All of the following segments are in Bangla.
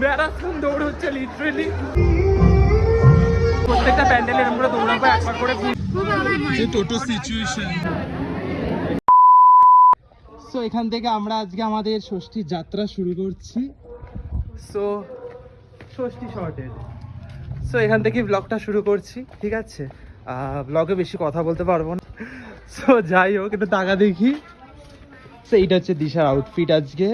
ম্যারাথন দৌড় হচ্ছে লিটারেলি প্রত্যেকটা প্যান্ডেলে এরকম করে দৌড়াবো একবার করে যে টোটো সিচুয়েশন সো এখান থেকে আমরা আজকে আমাদের ষষ্ঠীর যাত্রা শুরু করছি। সো ষষ্ঠী শর্টেড সো এখান থেকে ব্লগটা শুরু করছি ঠিক আছে? ব্লগে বেশি কথা বলতে পারব না। সো যাই হোক একটু টাকা দেখি সো এইটা হচ্ছে দিশার আউটফিট আজকে।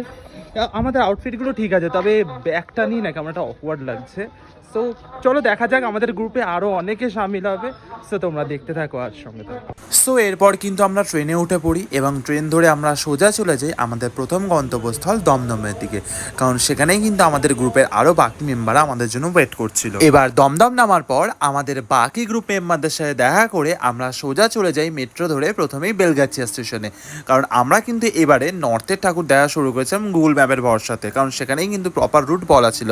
আমাদের আউটফিটগুলো ঠিক আছে তবে ব্যাগটা নিয়ে না কেমন একটা অকওয়ার্ড লাগছে। সো চলো দেখা যাক, আমাদের গ্রুপে আরও অনেকে সামিল হবে। সো তোমরা দেখতে থাকো আর সঙ্গে সো এরপর কিন্তু আমরা ট্রেনে উঠে পড়ি এবং ট্রেন ধরে আমরা সোজা চলে যাই আমাদের প্রথম গন্তব্যস্থল দমদমের দিকে। কারণ সেখানেই কিন্তু আমাদের গ্রুপের আরও বাকি মেম্বাররা আমাদের জন্য ওয়েট করছিল। এবার দমদম নামার পর আমাদের বাকি গ্রুপ মেম্বারদের সাথে দেখা করে আমরা সোজা চলে যাই মেট্রো ধরে প্রথমেই বেলগাছিয়া স্টেশনে কারণ আমরা কিন্তু এবারে নর্থের ঠাকুর দেখা শুরু করেছিলাম গুগল ম্যাপের ভরসাতে। কারণ সেখানেই কিন্তু প্রপার রুট বলা ছিল।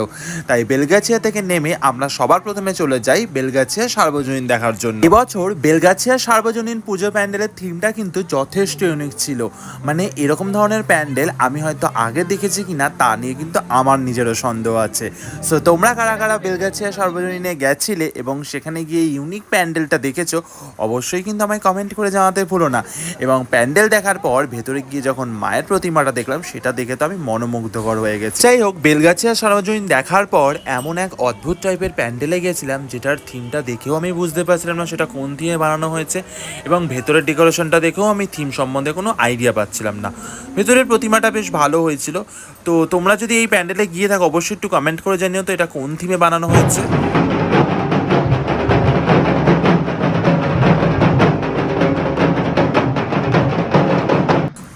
তাই বেলগাছিয়া থেকে নেমে আমরা সবার প্রথমে চলে যাই বেলগাছিয়া সার্বজনীন দেখার জন্য। এবছর বেলগাছিয়া সার্বজনীন পুজো প্যান্ডেলের থিমটা কিন্তু যথেষ্ট ইউনিক ছিল। মানে এরকম ধরনের প্যান্ডেল আমি হয়তো আগে দেখেছি কিনা তা নিয়ে কিন্তু আমার নিজেরও সন্দেহ আছে। সো তোমরা কারা কারা বেলগাছিয়া সার্বজনীনে গেছিলে এবং সেখানে গিয়ে ইউনিক প্যান্ডেলটা দেখেছ, অবশ্যই কিন্তু আমায় কমেন্ট করে জানাতে ভুলো না। এবং প্যান্ডেল দেখার পর ভেতরে গিয়ে যখন মায়ের প্রতিমাটা দেখলাম, সেটা দেখে তো আমি মনোমুগ্ধকর হয়ে গেছি। যাই হোক, বেলগাছিয়া সার্বজনীন দেখার পর এমন এক অদ্ভুত টাইপের প্যান্ডেলে গিয়েছিলাম যেটার থিমটা দেখেও আমি বুঝতে পারছিলাম না সেটা কোন থিমে বানানো হয়েছে এবং ভেতরের ডেকোরেশনটা দেখেও আমি থিম সম্বন্ধে কোনো আইডিয়া পাচ্ছিলাম না। ভেতরের প্রতিমাটা বেশ ভালো হয়েছিল। তো তোমরা যদি এই প্যান্ডেলে গিয়ে থাকো, অবশ্যই একটু কমেন্ট করে জানিও তো এটা কোন থিমে বানানো হয়েছে।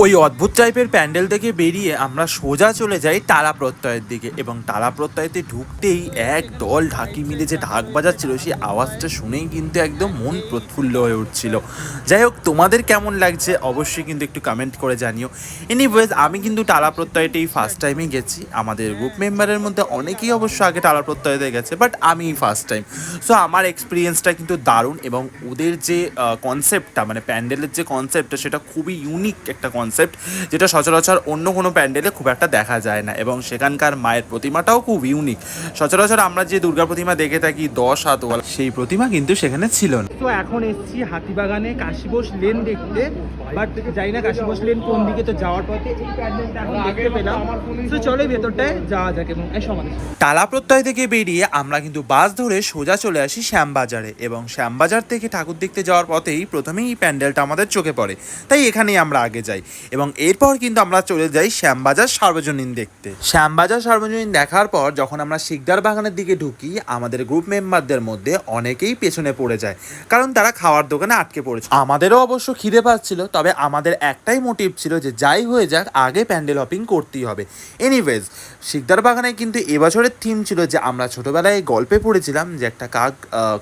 ওই অদ্ভুত টাইপের প্যান্ডেল থেকে বেরিয়ে আমরা সোজা চলে যাই তারা প্রত্যয়ের দিকে এবং তারা প্রত্যয়তে ঢুকতেই এক দল ঢাকি মিলে যে ঢাক বাজাচ্ছিল সেই আওয়াজটা শুনেই কিন্তু একদম মন প্রফুল্ল হয়ে উঠছিল। যাই হোক, তোমাদের কেমন লাগছে অবশ্যই কিন্তু একটু কমেন্ট করে জানিও। এনিওয়েজ আমি কিন্তু টালা প্রত্যয়তেই ফার্স্ট টাইমে গেছি। আমাদের গ্রুপ মেম্বারের মধ্যে অনেকেই অবশ্য আগে টালা প্রত্যয়তে গেছে বাট আমি ফার্স্ট টাইম সো আমার এক্সপিরিয়েন্সটা কিন্তু দারুণ এবং ওদের যে কনসেপ্টটা মানে প্যান্ডেলের যে কনসেপ্টটা সেটা খুবই ইউনিক একটা কনসেপ্ট যেটা সচরাচর অন্য কোনো প্যান্ডেলে খুব একটা দেখা যায় না এবং সেখানকার মায়ের প্রতিমাটাও খুব ইউনিক সচরাচর আমরা যে দুর্গা প্রতিমা দেখে থাকি দশ হাত ওয়ালা সেই প্রতিমা কিন্তু সেখানে ছিল না। তো এখন এসেছি হাতিবাগানে কাশিবোস লেন দেখতে বাট জানি না কাশীবোস লেন কোন দিকে তো যাওয়ার পথে। এই প্যান্ডেলটা এখন দেখতে পেলাম। তো চলো ভেতরটায় যাওয়া যাক এবং টালা প্রত্যয় থেকে বেরিয়ে আমরা কিন্তু বাস ধরে সোজা চলে আসি শ্যামবাজারে এবং শ্যামবাজার থেকে ঠাকুর দেখতে যাওয়ার পথেই প্রথমেই এই প্যান্ডেলটা আমাদের চোখে পড়ে। তাই এখানেই আমরা আগে যাই। এবং এরপর কিন্তু আমরা চলে যাই শ্যামবাজার সার্বজনীন দেখতে। শ্যামবাজার সার্বজনীন দেখার পর যখন আমরা শিকদার বাগানের দিকে ঢুকি, আমাদের গ্রুপ মেম্বারদের মধ্যে অনেকেই পেছনে পড়ে যায়, কারণ তারা খাওয়ার দোকানে আটকে পড়েছে। আমাদেরও অবশ্য খিদে পাচ্ছিল, তবে আমাদের একটাই মোটিভ ছিল যে যাই হয়ে যাক, আগে প্যান্ডেল হপিং করতেই হবে। এনিওয়েজ শিকদার বাগানে কিন্তু এবছরের থিম ছিল যে আমরা ছোটবেলায় গল্পে পড়েছিলাম যে একটা কাক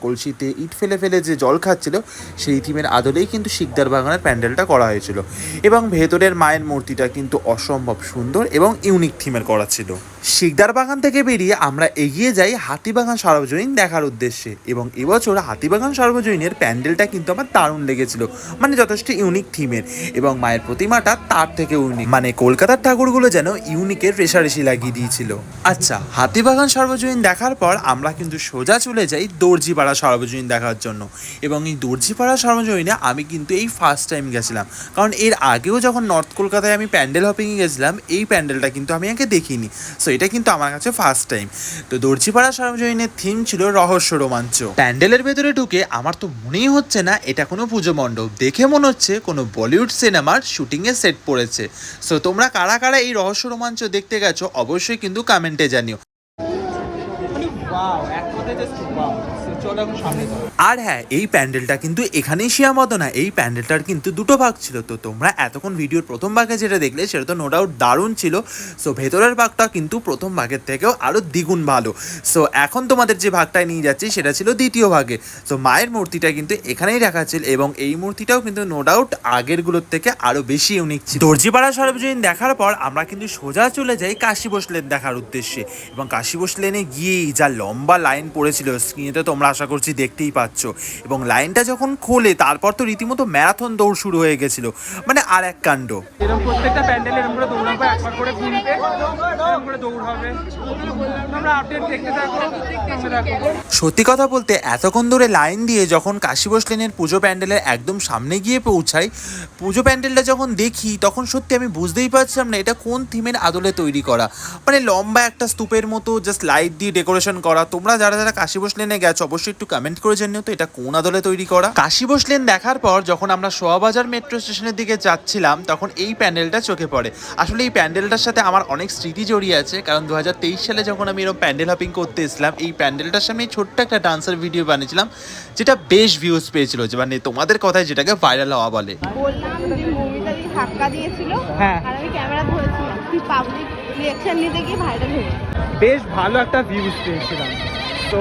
কলসিতে ইট ফেলে ফেলে যে জল খাচ্ছিল, সেই থিমের আদলেই কিন্তু শিকদার বাগানের প্যান্ডেলটা করা হয়েছিল। এবং ভেতরের মায়ের মূর্তিটা কিন্তু অসম্ভব সুন্দর এবং ইউনিক থিমের করা ছিল। শিকদার বাগান থেকে বেরিয়ে আমরা এগিয়ে যাই হাতিবাগান সর্বজনীন দেখার উদ্দেশ্যে। এবং এবছর হাতিবাগান সর্বজনীনের প্যান্ডেলটা কিন্তু আমার দারুণ লেগেছিল মানে যথেষ্ট ইউনিক থিমের এবং মায়ের প্রতিমাটা তার থেকে ইউনিক মানে কলকাতার ঠাকুরগুলো যেন ইউনিকের রেশারেশি লাগিয়ে দিয়েছিল। আচ্ছা হাতিবাগান সর্বজনীন দেখার পর আমরা কিন্তু সোজা চলে যাই দর্জিপাড়া সর্বজনীন দেখার জন্য। এবং এই দর্জিপাড়া সর্বজনীনে আমি কিন্তু এই ফার্স্ট টাইম গেছিলাম। কারণ এর আগেও যখন নর্থ কলকাতায় আমি প্যান্ডেল হপিংয়ে গেছিলাম, এই প্যান্ডেলটা কিন্তু আমি আগে দেখিনি। সো এটা কিন্তু আমার কাছে ফার্স্ট টাইম তো দর্জিপাড়া সার্বজনীনের থিম ছিল রহস্য রোমাঞ্চ। প্যান্ডেলের ভেতরে ঢুকে আমার তো মনেই হচ্ছে না এটা কোনো পুজো মণ্ডপ। দেখে মনে হচ্ছে কোনো বলিউড সিনেমার শুটিংয়ে সেট পড়েছে। সো তোমরা কারা কারা এই রহস্য রোমাঞ্চ দেখতে গেছো অবশ্যই কিন্তু কমেন্টে জানিও। আর হ্যাঁ এই প্যান্ডেলটা কিন্তু এখানেই সীমাবদ্ধ না এই প্যান্ডেলটার কিন্তু দুটো ভাগ ছিল। তো তোমরা এতক্ষণ ভিডিওর প্রথম ভাগে যেটা দেখলে, সেটা তো নো ডাউট দারুণ ছিল। সো ভেতরের ভাগটা কিন্তু প্রথম ভাগের থেকেও আরও দ্বিগুণ ভালো। সো এখন তোমাদের যে ভাগটায় নিয়ে যাচ্ছি, সেটা ছিল দ্বিতীয় ভাগে। সো মায়ের মূর্তিটা কিন্তু এখানেই রাখা ছিল এবং এই মূর্তিটাও কিন্তু নো ডাউট আগেরগুলোর থেকে আরও বেশি ইউনিক ছিল। দর্জিপাড়া সর্বজনীন দেখার পর আমরা কিন্তু সোজা চলে যাই কাশী লেন দেখার উদ্দেশ্যে। এবং কাশী লেনে গিয়েই যা লম্বা লাইন পড়েছিল স্ক্রিনে তো তোমরা আশা করছি দেখতেই পাচ্ছ। এবং লাইনটা যখন খোলে তারপর তো রীতিমতো ম্যারাথন দৌড় শুরু হয়ে গেছিল। মানে আর এক কাণ্ড। এরকম প্রত্যেকটা প্যান্ডেল এরকম করে দৌড়াবো একবার করে ঘুরবে করে দৌড় হবে। আমরা আপডেট দেখতে থাকো সত্যি কথা বলতে এতক্ষণ ধরে লাইন দিয়ে যখন কাশী লেনের পুজো প্যান্ডেলের একদম সামনে গিয়ে পৌঁছাই পুজো প্যান্ডেলটা যখন দেখি তখন সত্যি আমি বুঝতেই পারছিলাম না এটা কোন থিমের আদলে তৈরি করা। মানে লম্বা একটা স্তূপের মতো জাস্ট লাইট দিয়ে ডেকোরেশন করা। তোমরা যারা যারা কাশী লেনে গেছো অবশ্যই একটু কমেন্ট করে জানিও তো এটা কোন আদলে তৈরি করা? কাশী লেন দেখার পর যখন আমরা সোয়াবাজার মেট্রো স্টেশনের দিকে যাচ্ছিলাম তখন এই প্যান্ডেলটা চোখে পড়ে। আসলে এই প্যান্ডেলটার সাথে আমার অনেক স্মৃতি জড়িয়ে আছে কারণ দু হাজার তেইশ সালে যখন আমি এরকম প্যান্ডেল হপিং করতে এসেছিলাম এই প্যান্ডেলটার সামনে ছোট্ট একটা ডান্সার ভিডিও বানিয়েছিলাম যেটা বেশ ভিউজ পেয়েছিল যে মানে তোমাদের কথায় যেটাকে ভাইরাল হওয়া বলে। বললাম যে মুভিটা দিয়ে ধাক্কা দিয়েছিল? হ্যাঁ। আর আমি ক্যামেরা ধরেছিলাম তুই পাবলিক রিয়াকশন নিতে গিয়ে ভাইরাল হয়ে বেশ ভালো একটা ভিউজ পেয়েছিলাম। তো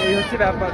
এই হচ্ছে ব্যাপার